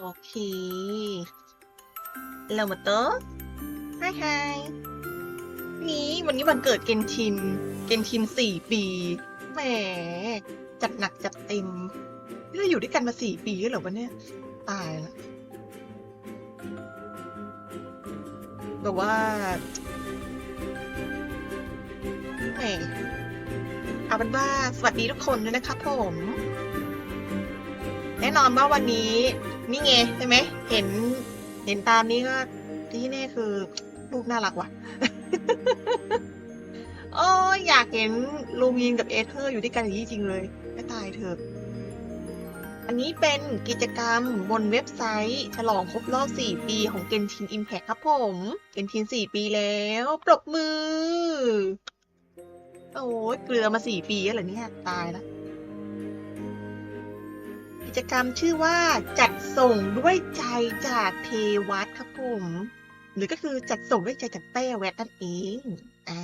โอเคเรามาโตไฮไฮนี่วันนี้วันเกิดเกนชิน เกนชินสี่ปี แหม จัดหนักจัดเต็มนี่เราอยู่ด้วยกันมาสี่ปีแล้วเหรอวะเนี่ย ตายละแบบว่า แหม เอาเป็นว่าสวัสดีทุกคนด้วยนะครับผม แน่นอนว่าวันนี้ นี่ไงใช่ไหม เห็น เห็นตามนี้ก็ที่แน่คือลูกน่ารักว่ะ โอ้ยอยากเห็นลูมินกับเอเธอร์อยู่ด้วยกันอย่างนี้จริงเลยไม่ตายเถอะ อันนี้เป็นกิจกรรมบนเว็บไซต์ ฉลองครบรอบ 4 ปีของ Genshin Impact ครับผม Genshin 4ปีแล้ว ปรบมือ โอ้ยเกลือมา 4 ปีแล้วเหรอเนี่ย ตายแล้ว จกรรมชื่อว่าจัดส่งด้วยใจจากเทวัตครับผม หรือก็คือจัดส่งด้วยใจจากแต้แวดนั่นเองอ่า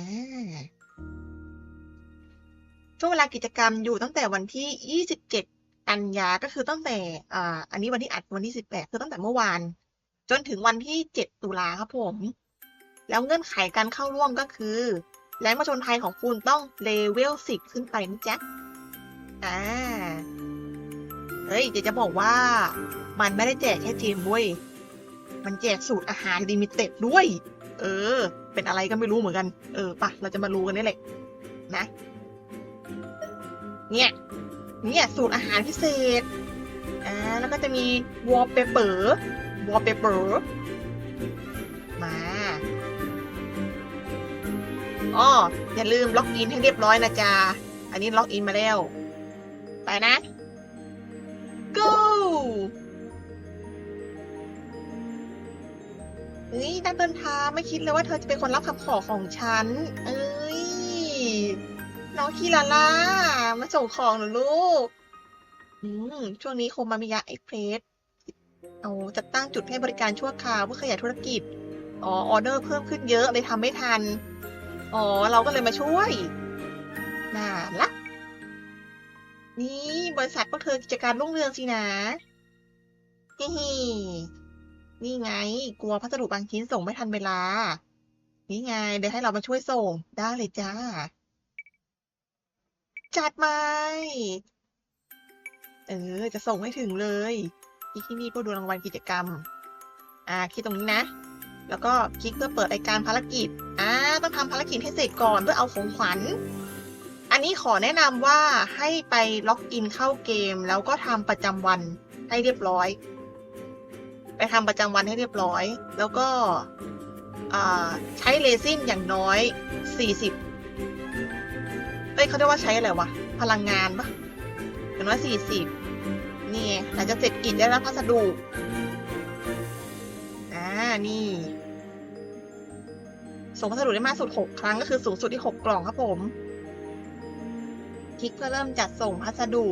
ช่วงเวลากิจกรรมอยู่ตั้งแต่วันที่ 27 กันยาก็คือตั้งแต่อ่าอันนี้วันที่อัดวันที่ 18 คือตั้งแต่เมื่อวาน จนถึงวันที่ 7 ตุลาครับผม แล้วเงื่อนไขการเข้าร่วมก็คือ แรงมาชนไทยของคุณต้องเลเวล 10 ขึ้นไปนะจ๊ะอ่า ฮ้ยเดี๋ยวจะบอกว่า มันไม่ได้แจกแค่เจมเว้ย มันแจกสูตรอาหารลิมิเต็ดด้วย เออ เป็นอะไรก็ไม่รู้เหมือนกัน เออปะเราจะมารู้กันนี่แหละ นะ เนี่ย เนี่ยสูตรอาหารพิเศษ อ่า แล้วก็จะมีวอลเปเปอร์วอลเปเปอร์มาอ๋ออย่าลืมล็อกอินให้เรียบร้อยนะจ๊ะ อันนี้ล็อกอินมาแล้ว ไปนะ go เฮ้ยนักเดินทางไม่คิดเลยว่าเธอจะเป็นคนรับคำขอของฉัน เอ้ย น้องคีลาล่า มาส่งของหรอลูก อืม ช่วงนี้โคมามิยะเอ็กเพรสเอาจัดตั้งจุดให้บริการชั่วคราวเพื่อขยายธุรกิจ อ๋อ ออเดอร์เพิ่มขึ้นเยอะเลยทำไม่ทัน อ๋อ เราก็เลยมาช่วย น่ารัก นี่บริษัทพวกเธอกิจการรุ่งเรืองสินะเฮ้นี่ไง กลัวพัสดุบางชิ้นส่งไม่ทันเวลา นี่ไง เดี๋ยวให้เรามาช่วยส่งได้เลยจ้า จัดไหมเออ จะส่งให้ถึงเลยคลิกที่นี่เพื่อดูรางวัลกิจกรรม อ่าคลิกตรงนี้นะ แล้วก็คลิกเพื่อเปิดรายการภารกิจ อ่า ต้องทำภารกิจให้เสร็จก่อนเพื่อเอาของขวัญ อันนี้ขอแนะนำว่าให้ไปล็อกอินเข้าเกม แล้วก็ทำประจำวันให้เรียบร้อย ไปทำประจำวันให้เรียบร้อย แล้วก็ใช้เรซินอย่างน้อยสี่สิบเอ้ยเขาเรียกว่าใช้อะไรวะ พลังงานปะอย่างน้อยสี่สิบนี่หลังจากเสร็จกิจได้รับพัสดุอ่านี่ส่งพัสดุได้มากสุดหกครั้งก็คือสูงสุดที่หกกล่องครับผม ลิกเพื่อเริ่มจัดส่งพัสดุ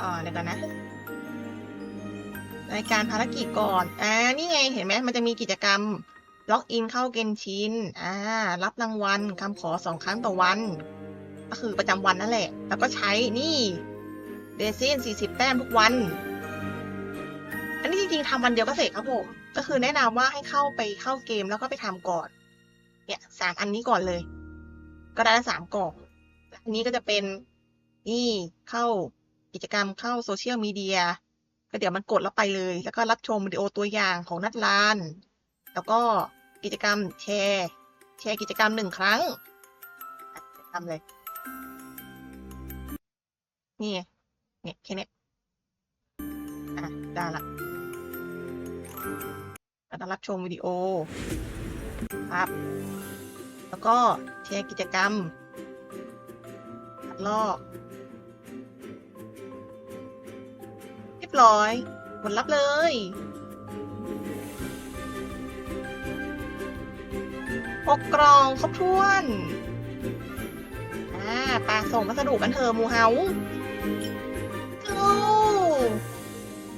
อ่าเดี๋ยวกันนะรายการภารกิจก่อน อ่า นี่ไง เห็นไหม มันจะมีกิจกรรม ล็อกอินเข้าเกนชิน อ่า รับรางวัลคำขอสองครั้งต่อวัน ก็คือประจำวันนั่นแหละ แล้วก็ใช้ นี่ เดซินสี่สิบแต้มทุกวัน อันนี้จริงๆทำวันเดียวก็เสร็จครับผม ก็คือแนะนำว่าให้เข้าไปเข้าเกมแล้วก็ไปทำก่อน เนี่ยสามอันนี้ก่อนเลย ก็ได้สามกล่อง อันนี้ก็จะเป็นนี่เข้ากิจกรรมเข้าโซเชียลมีเดียก็เดี๋ยวมันกดแล้วไปเลย แล้วก็รับชมวิดีโอตัวอย่างของนัดลาน แล้วก็กิจกรรมแชร์ แชร์กิจกรรมหนึ่งครั้งทำเลยนี่เนี่ยแค่เนี้อะได้ละแล้วรับชมวิดีโอครับ แล้วก็แชร์กิจกรรม ลอกเรียบร้อยผลลัพธ์เลย หกกล่องครบถ้วน อ่าปาส่งพัสดุกันเถอะมูเฮาโอ้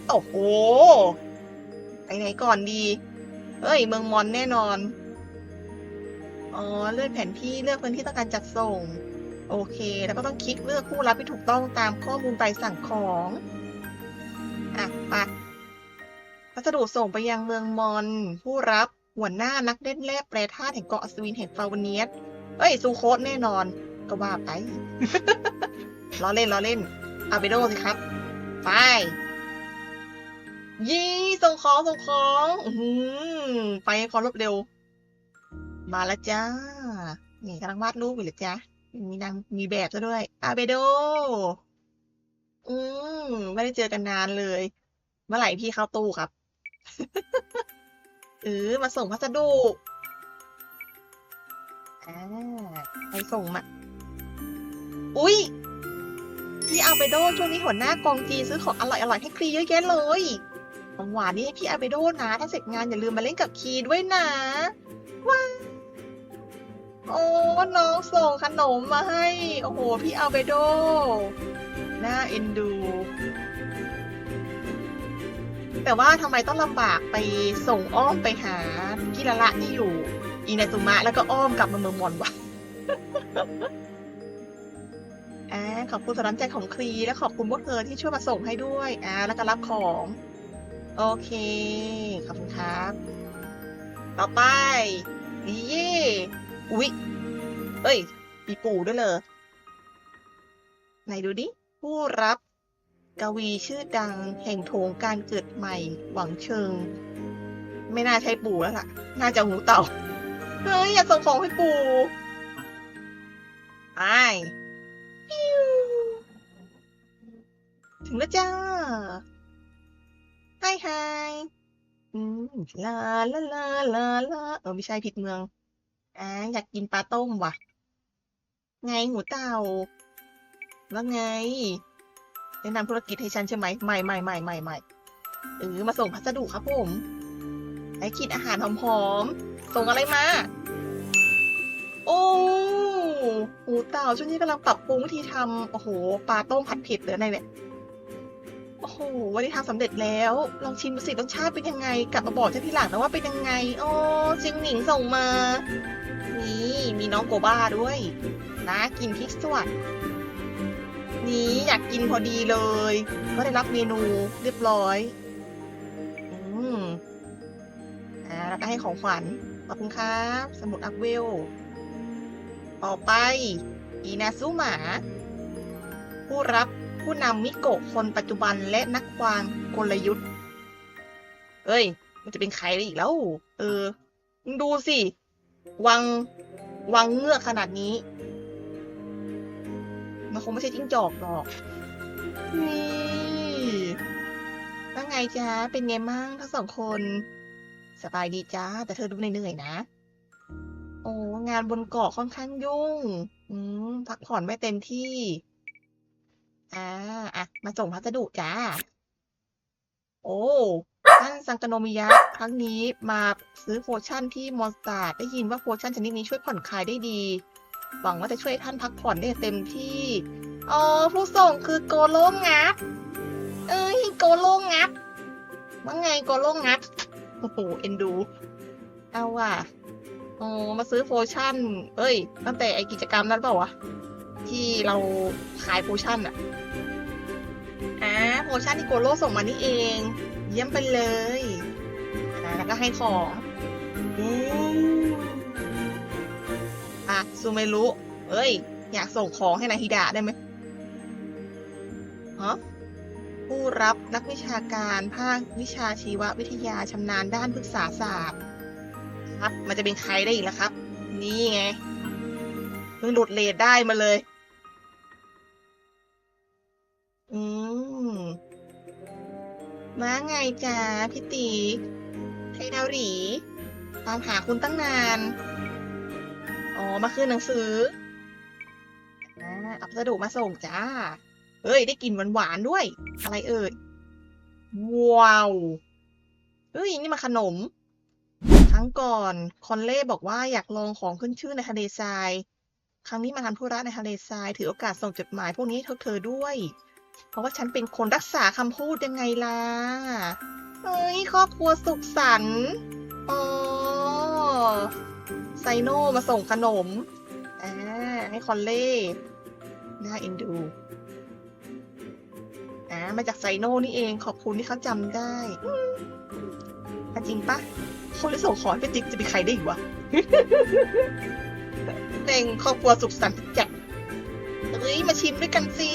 โอ้โห ไปไหนก่อนดี เอ้ย เมืองมอนแน่นอน อ๋อ เลื่อนแผนที่เลือกพื้นที่ต้องการจัดส่ง โอเค แล้วก็ต้องคลิกเลือกผู้รับที่ถูกต้องตามข้อมูลใบสั่งของอะสดุส่งไปยังเมืองมอน ผู้รับหัวหน้านักเล่นแร่แปรธาตุแห่งเกาะอัศวินแห่งฟาวเนียสเอ้ย ซูโคสแน่นอน ก็ว่าไปล้อเล่นล้อเล่น อาเบโดสิครับ ไป ยี่ส่งของส่งของอืไปให้ความรวดเร็ว มาแล้วจ้า นี่กำลังวาดรูปอยู่เลยจ้า มีนางมีแบบซะด้วยอาเบโด อืม ไม่ได้เจอกันนานเลย เมื่อไหร่พี่เข้าตู้ครับ เออ มาส่งพัสดุอ่าไปส่งมา อุ๊ย พี่อาเบโดช่วงนี้หัวหน้ากองจีนซื้อของอร่อยๆให้ครีเยอะแยะเลยของหวานนี่ให้พี่อาเบโดนะ ถ้าเสร็จงานอย่าลืมมาเล่นกับคีด้วยนะ ว้า โอ้น้องส่งขนมมาให้ โอ้โห พี่อาเบโดน่าเอ็นดู แต่ว่าทำไมต้องลำบากไปส่งอ้อมไปหากิระละที่อยู่อินาตุมะแล้วก็อ้อมกลับมาเมืองมอนวะอ่าขอบคุณสำหรับใจของครีและขอบคุณพวกเธอที่ช่วยมาส่งให้ด้วยอ่าแล้วก็รับของ โอเค ขอบคุณครับ ต่อไปนี่เย่ อุ๊ยเอ้ยมีปู่ด้วยเลยไหนดูดิ ผู้รับกวีชื่อดังแห่งโถงการเกิดใหม่หวังเชิง ไม่น่าใช่ปู่แล้วล่ะ น่าจะหูเต่า เฮ้ย อย่าส่งของให้ปู่ไปปิ้วถึงแล้วจ้าไฮไฮอืมลาลาลาลาลาเออไม่ใช่ผิดเมือง อ่าอยากกินปลาต้มว่ะ ไงหูเต่าว่าไง แนะนำธุรกิจให้ฉันใช่ไหมไม่ไม่ไม่ไม่ไม่เออมาส่งพัสดุครับผมไอ้คิดอาหารหอมๆ ส่งอะไรมา โอ้หูเต่าช่วงนี้กำลังปรับปรุงวิธีทำโอ้โห ปลาต้มผัดเผ็ดหรืออะไรเนี่ยโอ้โห วันนี้ทำสำเร็จแล้ว ลองชิมสิรสชาติเป็นยังไง กลับมาบอกฉันทีหลังนะว่าเป็นยังไง โอ้จิงหนิงส่งมา นี่มีน้องโกบ้าด้วย นะกินพริกสวัสดนี้อยากกินพอดีเลย ก็ได้รับเมนูเรียบร้อย อืมอ่าแล้วก็ให้ของขวัญขอบคุณครับ สมุดอัพเวล ต่อไป อีนาซุหมา ผู้รับผู้นำมิโกะคนปัจจุบันและนักวางกลยุทธ์ เอ้ย มันจะเป็นใครได้อีกแล้ว เออมึงดูสิ วังวังเงือกขนาดนี้ มันคงไม่ใช่จิ้งจอกหรอก นี่ว่าไงจ๊ะ เป็นไงมั่งทั้งสองคน สบายดีจ้า แต่เธอดูเหนื่อยๆนะ โอ้งานบนเกาะค่อนข้างยุ่ง อืมพักผ่อนไม่เต็มที่ อ่า อะ มาส่งพัสดุจ้า โอ้ ท่านซังกโนมิยะครั้งนี้มาซื้อโพชั่นที่มอนสตาร์ได้ยินว่าโพชั่นชนิดนี้ช่วยผ่อนคลายได้ดี หวังว่าจะช่วยท่านพักผ่อนได้เต็มที่อ๋อผู้ส่งคือโกโลงับ เอ้ยโกโลงับว่าไงโกโลงับโอ้โหเอ็นดู เอาว่ะอ๋อมาซื้อโพชั่น เอ้ย ตั้งแต่ไอกิจกรรมนั้นเปล่าวะที่เราขายโพชั่นอะอ่าโพชั่นที่โกโลส่งมานี่เอง เยี่ยมไปเลยแล้วก็ให้ของอืมอะซูเมรุเอ้ย อยากส่งของให้นายฮิดะได้ไหมฮะผู้รับนักวิชาการภาควิชาชีววิทยาชำนาญด้านพฤกษาศาสตร์ครับ มันจะเป็นใครได้อีกล้วครับ นี่ไงเพิ่งหลุดเลทได้มาเลย มาไงจ๊ะพี่ตีไทยดาวหรีตามหาคุณตั้งนาน อ๋อ มาคืนหนังสืออ่าเอาพัสดุมาส่งจ้า เฮ้ย ได้กลิ่นหวานๆด้วย อะไรเอ่ย ว้าว เฮ้ย นี่มาขนม ครั้งก่อนคอนเล่บอกว่าอยากลองของขึ้นชื่อในทะเลทราย ครั้งนี้มาทำธุระในทะเลทราย ถือโอกาสส่งจดหมายพวกนี้ให้เธอด้วย เพราะว่าฉันเป็นคนรักษาคำพูดยังไงล่ะเฮ้ยครอบครัวสุขสันต์อ๋อไซโนมาส่งขนมอ่าให้คอนเล่น่าเอ็นดูอ่ามาจากไซโนนี่เองขอบคุณที่เขาจำได้จริงปะคนที่ส่งของให้พี่ติ๊กจะเป็นใครได้อีกวะเต็งครอบครัวสุขสันต์จัดเฮ้ยมาชิมด้วยกันสิ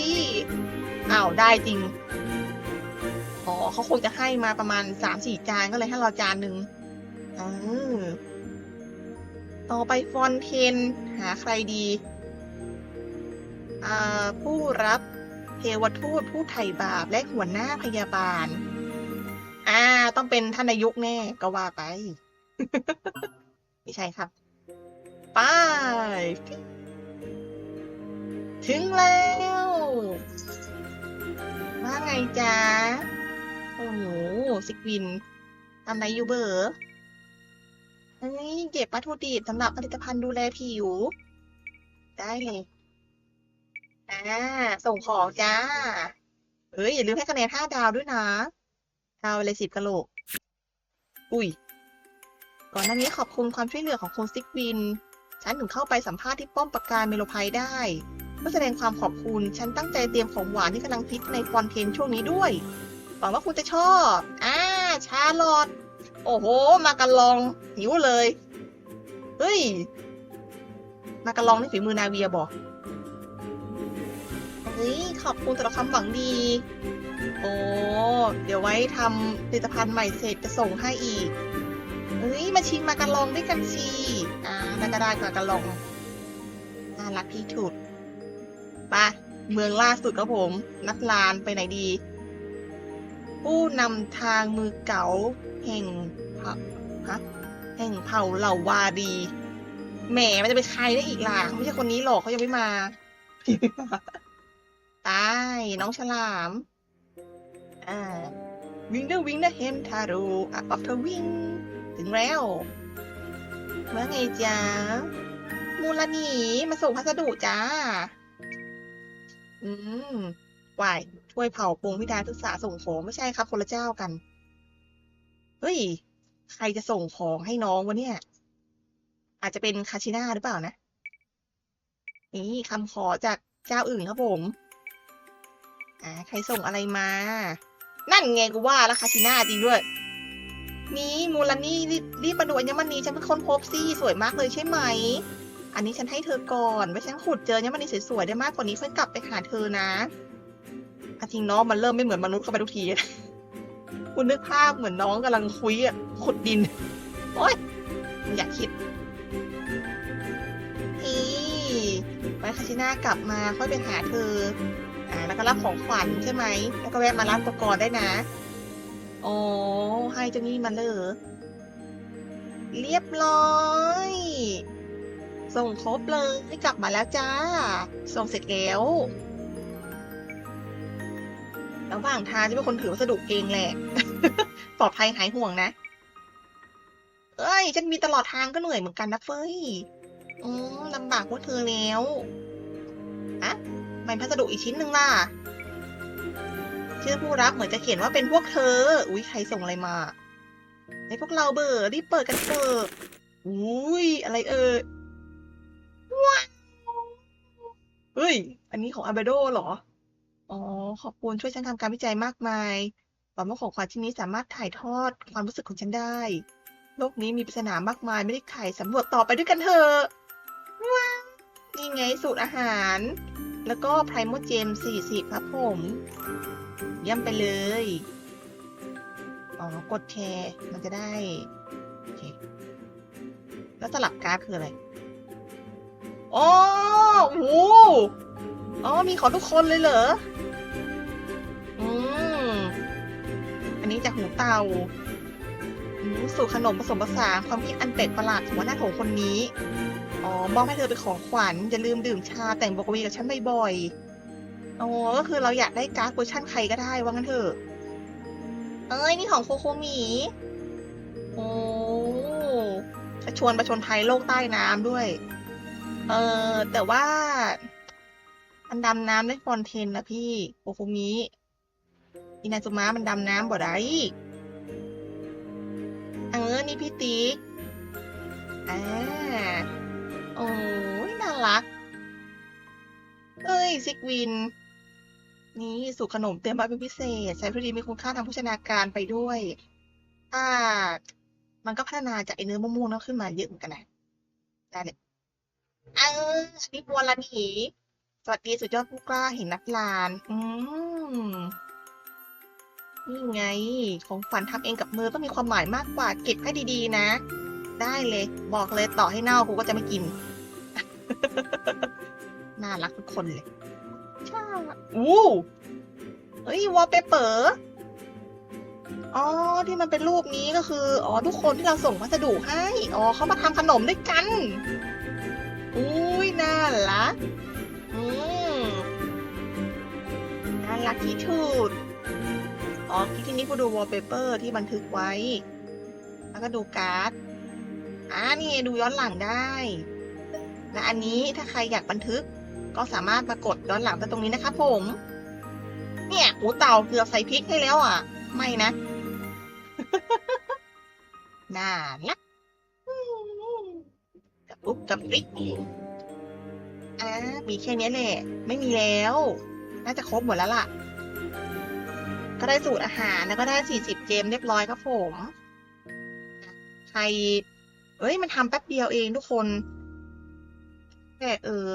อ้าวได้จริง อ๋อเขาคงจะให้มาประมาณสามสี่จานก็เลยให้เราจานหนึ่งเออต่อไปฟอนเทน หาใครดี อ่า ผู้รับเทวทูตผู้ไถ่บาปและหัวหน้าพยาบาล อ่า ต้องเป็นท่านนายกแน่ ก็ว่าไป ไม่ใช่ครับ ไป ถึงแล้ว จ๊ะ โอ้โหสิกวินทำอะไรอยู่เบอร์เฮ้ยเก็บวัตถุดิบสำหรับผลิตภัณฑ์ดูแลผิว ได้เลยอ่าส่งของจ้า เอ้ยอย่าลืมให้คะแนนห้าดาวด้วยนะดาวเลยสิบกะโหลก อุ้ย ก่อนหน้านี้ขอบคุณความช่วยเหลือของคุณซิกวิน ฉันถึงเข้าไปสัมภาษณ์ที่ป้อมปราการเมโลไพได้ พื่อแสดงความขอบคุณ ฉันตั้งใจเตรียมของหวานที่กำลังฮิตในฟอนเทนช่วงนี้ด้วย หวังว่าคุณจะชอบ อ่า ชาลอตโอ้โห มากันลองหิวเลย เฮ้ย มากันลองนี่ฝีมือนาเวียบอกเฮ้ย ขอบคุณสำหรับคำหวังดี โอ้ เดี๋ยวไว้ทำผลิตภัณฑ์ใหม่เสร็จจะส่งให้อีกเฮ้ย มาชิมมากันลองด้วยกันสิ อ่านาก็ได้มากันลองน่ารักที่ถุด ไปเมืองล่าสุดครับผม นัดลานไปไหนดี ผู้นำทางมือเก๋าแห่งผ่าฮะแห่งเผ่าเหล่าวาดีแหมมันจะเป็นใครได้อีกล่ะไม่ใช่คนนี้หรอกเขายังไม่มาตายน้องฉลามอ่าวิ่งเดอวิ่งเดอเฮมทารูอะออฟเธอวิ่งถึงแล้วว่าไงจ๊ะมูลนีมาส่งพัสดุจ้า อืมวายช่วยเผาปงพิดาศึกษาส่งของไม่ใช่ครับ คนละเจ้ากัน เฮ้ย ใครจะส่งของให้น้องวะเนี่ย อาจจะเป็นคาชิน่าหรือเปล่านะ นี่คำขอจากเจ้าอื่นครับผม อ่า ใครส่งอะไรมา นั่นไงกูว่าแล้วคาชิน่าจริงด้วย นี่มูลนี่รีบรีบมาดูอัญมณีฉันเป็นคนพบสิสวยมากเลยใช่ไหม อันนี้ฉันให้เธอก่อนไว้ฉันขุดเจออัญมณีสวยๆได้มากกว่านี้ค่อยกลับไปหาเธอนะอาจริงน้องมันเริ่มไม่เหมือนมนุษย์เข้าไปทุกทีคุณนึกภาพเหมือนน้องกำลังคุยอะขุดดิน โอ๊ยไม่าคิดนี่ไว้คาชิน่ากลับมาค่อยไปหาเธออ่าแล้วก็รับของขวัญใช่ไหม แล้วก็แวะมาร้านปกรณ์ได้นะโอ้ให้เจ้านี่มาเลยเรียบร้อย ส่งครบเลยให้กลับมาแล้วจ้า ส่งเสร็จแล้วระหว่างทางจะเป็นคนถือวัสดุเองแหละ ปลอดภัยหายห่วงนะ เอ้ย ฉันมีตลอดทางก็เหนื่อยเหมือนกันนะเฟ้ย อืมลำบากพวกเธอแล้วอะไม่พัสดุอีกชิ้นหนึ่งล่ะ ชื่อผู้รับเหมือนจะเขียนว่าเป็นพวกเธอ อุ้ยใครส่งอะไรมาไอพวกเราเบอร์รีบเปิดกันเถอะอุ้ยอะไรเอ่ย เฮ้ย อันนี้ของอาเบโดเหรอ อ๋อ ขอบคุณช่วยฉันทำการวิจัยมากมายหวังว่าของขวัญชิ้นนี้สามารถถ่ายทอดความรู้สึกของฉันได้ โลกนี้มีปริศนามากมายไม่ได้ไขสำรวจต่อไปด้วยกันเถอะว้าวนี่ไงสูตรอาหาร แล้วก็ไพรโมเจม40ครับผม เยี่ยมไปเลย อ๋อ กดแชร์มันจะได้ โอเค แล้วสลับการ์ดคืออะไร อ๋อโอ้โหอ๋อ มีของทุกคนเลยเหรอ อืม อันนี้จากหูเตาอืมสูตรขนมผสมผสานความคิดอันแปลกประหลาดของหัวหน้าโถงคนนี้ อ๋อ มอบให้เธอเป็นของขวัญ อย่าลืมดื่มชาแต่งบกวีกับฉันบ่อยๆ อ๋อ ก็คือเราอยากได้การ์ดเวอร์ชั่นใครก็ได้ว่างั้นเถอะ เอ้ย นี่ของโคโคหมี โอ้จะชวนประชนภัยโลกใต้น้ำด้วย เออแต่ว่า มันดำน้ำได้ฟอนเทนนะพี่โคโคมิอินาซุมะมันดำน้ำบ่ได้เออนี่พี่ติ๊กอ่าโอ้ยน่ารักเอ้ยซิกวิน นี่สูตรขนมเตรียมมาเป็นพิเศษ ใช้พอดีมีคุณค่าทางโภชนาการไปด้วยอ่ามันก็พัฒนาจากไอเนื้อมะม่วงนั้นขึ้นมาเยอะเหมือนกันนะได้เลย เอออันนี้บัวละหนีสวัสดีสุดยอดผู้กล้าเห็นนักลาน อืมนี่ไง ของฝันทำเองกับมือต้องมีความหมายมากกว่าเก็บให้ดีๆ นะ ได้เลย บอกเลยต่อให้เน่ากูก็จะไม่กิน น่ารักทุกคนเลยช่อู้เฮ้ยวอลเปเปอร์อ๋อที่มันเป็นรูปนี้ก็คือ อ๋อทุกคนที่เราส่งพัสดุให้ อ๋อเขามาทำขนมด้วยกัน อุ้ยน่ารัก อืมน่ารักที่สุดอ๋อที่นี้กูดูวอลเปเปอร์ที่บันทึกไว้ แล้วก็ดูการ์ดอ่านี่ดูย้อนหลังได้ และอันนี้ถ้าใครอยากบันทึกก็สามารถมากดย้อนหลังตรงนี้นะครับผม เนี่ยหูเต่าเกือบใส่พริกให้แล้วอะ ไม่นะ น่ารัก ปุ๊บกับปิ๊กอ่ามีแค่นี้แหละ ไม่มีแล้ว น่าจะครบหมดแล้วล่ะ ก็ได้สูตรอาหารแล้วก็ได้สี่สิบเจมเรียบร้อยครับผม ใคร เอ้ย มันทำแป๊บเดียวเองทุกคนแต่เออ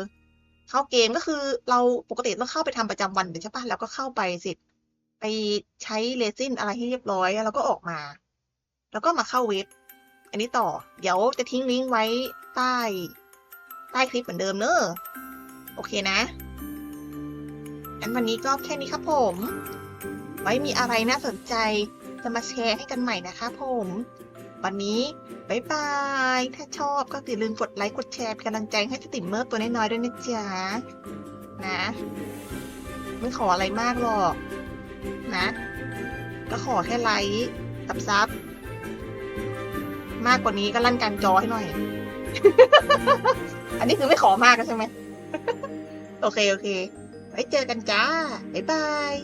เข้าเกมก็คือเราปกติต้องเข้าไปทำประจำวันใช่ปะแล้วก็เข้าไปเสร็จไปใช้เลซินอะไรให้เรียบร้อยแล้วก็ออกมา แล้วก็มาเข้าเว็บ อันนี้ต่อ เดี๋ยวจะทิ้งลิงก์ไว้ ใต้ ใต้คลิปเหมือนเดิมเนอะโอเคนะงั้นวันนี้ก็แค่นี้ครับผม ไว้มีอะไรน่าสนใจจะมาแชร์ให้กันใหม่นะคะผม วันนี้บายบาย ถ้าชอบก็อย่าลืมกดไลค์กดแชร์เป็นกำลังใจให้สติมเมอร์ตัวน้อยๆด้วยนะจ๊ะ นะ ไม่ขออะไรมากหรอก นะ ก็ขอแค่ไลค์กับซับ มากกว่านี้ก็ลั่นการจอให้หน่อย อันนี้คือไม่ขอมากแล้วใช่ไหม โอเค โอเค ไว้เจอกันจ้า บ๊ายบาย